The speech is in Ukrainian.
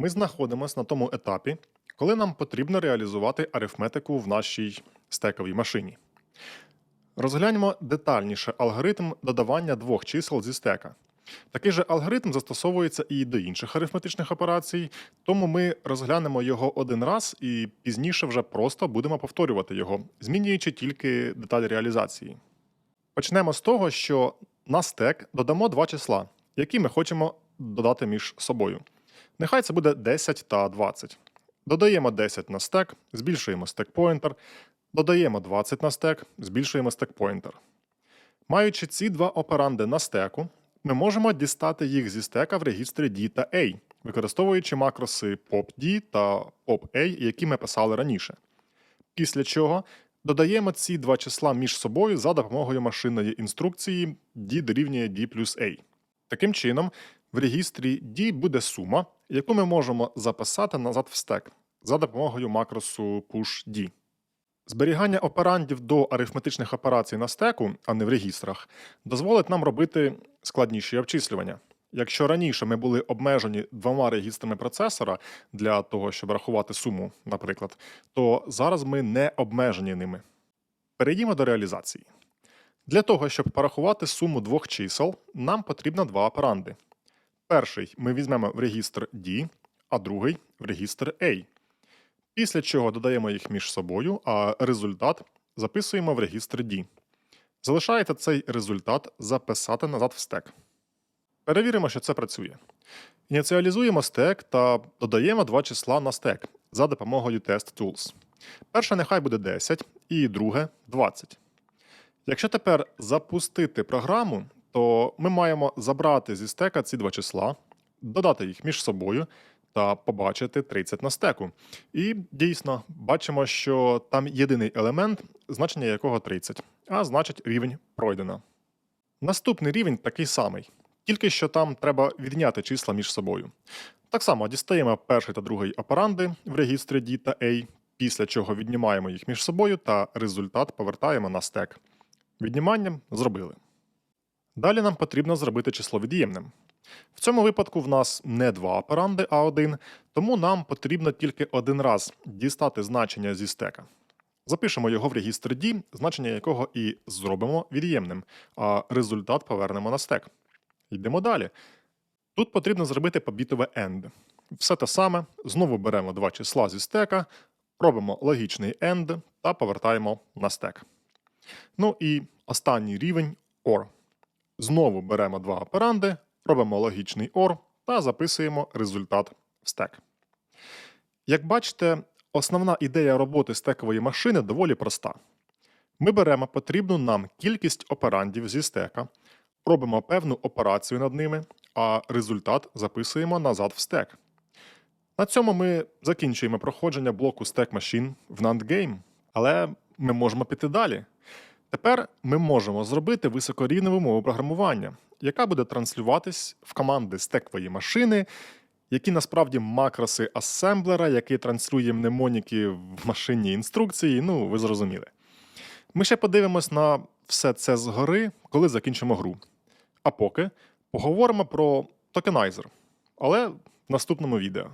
Ми знаходимося на тому етапі, коли нам потрібно реалізувати арифметику в нашій стековій машині. Розгляньмо детальніше алгоритм додавання двох чисел зі стека. Такий же алгоритм застосовується і до інших арифметичних операцій, тому ми розглянемо його один раз і пізніше вже просто будемо повторювати його, змінюючи тільки деталь реалізації. Почнемо з того, що на стек додамо два числа, які ми хочемо додати між собою. Нехай це буде 10 та 20. Додаємо 10 на стек, збільшуємо стек поінтер, додаємо 20 на стек, збільшуємо стек поінтер. Маючи ці два операнди на стеку, ми можемо дістати їх зі стека в регістрі D та A, використовуючи макроси popd та pop.a, які ми писали раніше. Після чого додаємо ці два числа між собою за допомогою машинної інструкції D дорівнює D плюс A. Таким чином, в регістрі D буде сума, яку ми можемо записати назад в стек за допомогою макросу pushD. Зберігання операндів до арифметичних операцій на стеку, а не в регістрах, дозволить нам робити складніші обчислювання. Якщо раніше ми були обмежені двома регістрами процесора для того, щоб рахувати суму, наприклад, то зараз ми не обмежені ними. Перейдімо до реалізації. Для того, щоб порахувати суму двох чисел, нам потрібно два операнди. Перший ми візьмемо в регістр D, а другий в регістр A. Після чого додаємо їх між собою, а результат записуємо в регістр D. Залишається цей результат записати назад в стек. Перевіримо, що це працює. Ініціалізуємо стек та додаємо два числа на стек за допомогою Test Tools. Перше нехай буде 10 і друге 20. Якщо тепер запустити програму, то ми маємо забрати зі стека ці два числа, додати їх між собою та побачити 30 на стеку. І дійсно бачимо, що там єдиний елемент, значення якого 30, а значить рівень пройдено. Наступний рівень такий самий, тільки що там треба відняти числа між собою. Так само дістаємо перший та другий операнди в регістрі D та A, після чого віднімаємо їх між собою та результат повертаємо на стек. Відніманням зробили. Далі нам потрібно зробити число від'ємним. В цьому випадку в нас не два операнди, а один, тому нам потрібно тільки один раз дістати значення зі стека. Запишемо його в регістр D, значення якого і зробимо від'ємним, а результат повернемо на стек. Йдемо далі. Тут потрібно зробити побітове AND. Все те саме, знову беремо два числа зі стека, робимо логічний AND та повертаємо на стек. Ну і останній рівень OR. Знову беремо два операнди, робимо логічний OR та записуємо результат в стек. Як бачите, основна ідея роботи стекової машини доволі проста. Ми беремо потрібну нам кількість операндів зі стека, робимо певну операцію над ними, а результат записуємо назад в стек. На цьому ми закінчуємо проходження блоку Stack Machine в NAND Game, але ми можемо піти далі. Тепер ми можемо зробити високорівневу мову програмування, яка буде транслюватись в команди стекової машини, які насправді макроси асемблера, який транслює мнемоніки в машинній інструкції. Ну, ви зрозуміли. Ми ще подивимось на все це згори, коли закінчимо гру. А поки поговоримо про токенайзер, але в наступному відео.